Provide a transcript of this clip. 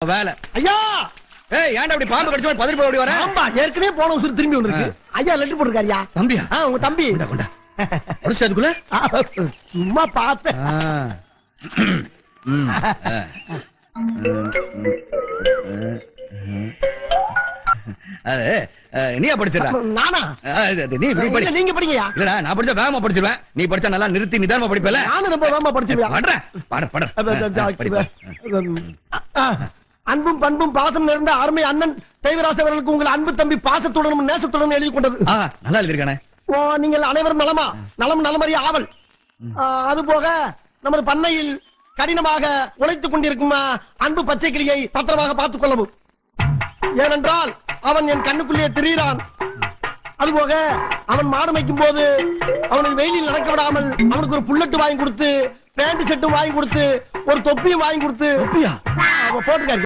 வேலை ஐயா ஏய் ஏன்டா அப்படி பாம்பு கடிச்சு மாதிரி பதறி போய் ஓடி வர ஆம்பா ஏற்கனவே போன உசுறு திரும்பி இருக்கு ஐயா லெட்டர் போட்டிருக்காருயா தம்பியா ஆ உங்க தம்பி கொண்டா அதுக்குள்ள சும்மா பார்த்தேன் நீயா படிச்சிடா நானா நீ படி நீங்க படிங்கயா இல்லடா நான் படிச்சா வேகமா படிச்சிருவேன் நீ படிச்சா நல்லா நிறுத்தி நிதானமா படிப்பல நானும் ரொம்ப வேகமா படிச்சுவேன் படுற பாட பாட படி படி. அன்பும் பண்பும் பாசம் நிறைந்த அருமை அண்ணன் தேவராச அவர்களுக்கு உங்கள் அன்பு தம்பி பாசத்துடனும் நேசத்துடனும் எழுதி கொண்டது. நல்லா எழுதிருக்கானே நீங்கள் அனைவரும் நலமா? நலம் நலமறிய ஆவல். அது போக நமது பண்ணையில் கடினமாக உழைத்துக் கொண்டிருக்கும் அன்பு பச்சை கிளியை பத்திரமாக பார்த்துக் கொள்ளவும். ஏனென்றால் அவன் என் கண்ணுக்குள்ளே திரியிறான். அதுபோக அவன் மாடு மேய்க்கும் போது அவனை வெயிலில் நடக்க விடாமல் அவனுக்கு ஒரு புல்லட்டு வாங்கி கொடுத்து பேண்ட் செட்டும் வாங்கி கொடுத்து ஒரு தொப்பியும் வாங்கி கொடுத்து போட்டுக்காரு.